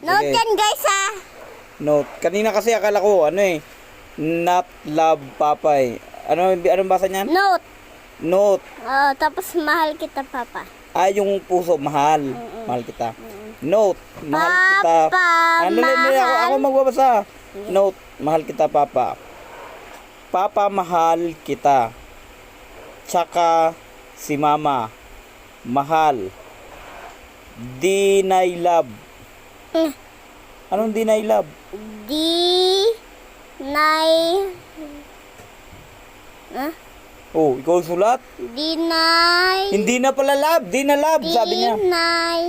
Note Sige. yan guys ha. Note. Kanina kasi akala ko, ano eh, not love papay. Ano, anong basa niyan? Note. Note. Oh, tapos mahal kita papa. Ah, yung puso, mahal. Mahal kita. Note. Mahal kita. Papa, Ano, hindi, hindi, ako, mahal. ako magbabasa. Note. Mahal kita, papa. Papa, mahal kita. Tsaka, si mama. Mahal. Deny love. Anong deny love? Di nai Huh? Oh, ikaw ang sulat? Dinay. Hindi na pala love. Di na love, sabi niya. Dinay.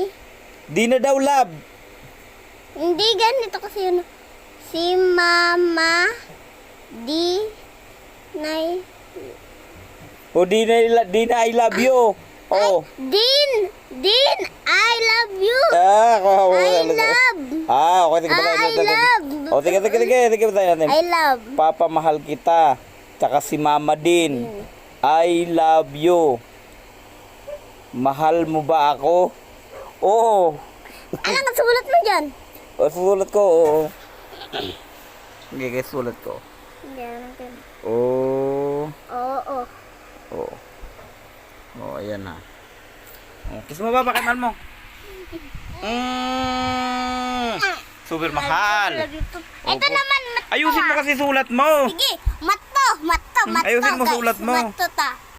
Di na daw love. Hindi ganito kasi yun. Si mama di nay O di na, di na I love you. Oh. Din Din I love you. Ah, ako, ako, I ako. love. Ah, okay, Ah, ba I love. O, sige, sige, sige, sige, sige natin. I love. Papa, mahal kita. Tsaka si mama din. I love you. Mahal mo ba ako? Oo. Ano ang sulat mo dyan? O, susulat ko, oo. Sige, okay, sulat ko. Yan. Oo. Oo. Oo. Oo, ayan na. Kiss mo ba? Bakit mahal mo? Mm, super mahal. Ito Opo. naman, mat Ayusin mo kasi sulat mo. Sige, matto, matto, matto. Ayusin mo guys. sulat mo. Matto ta.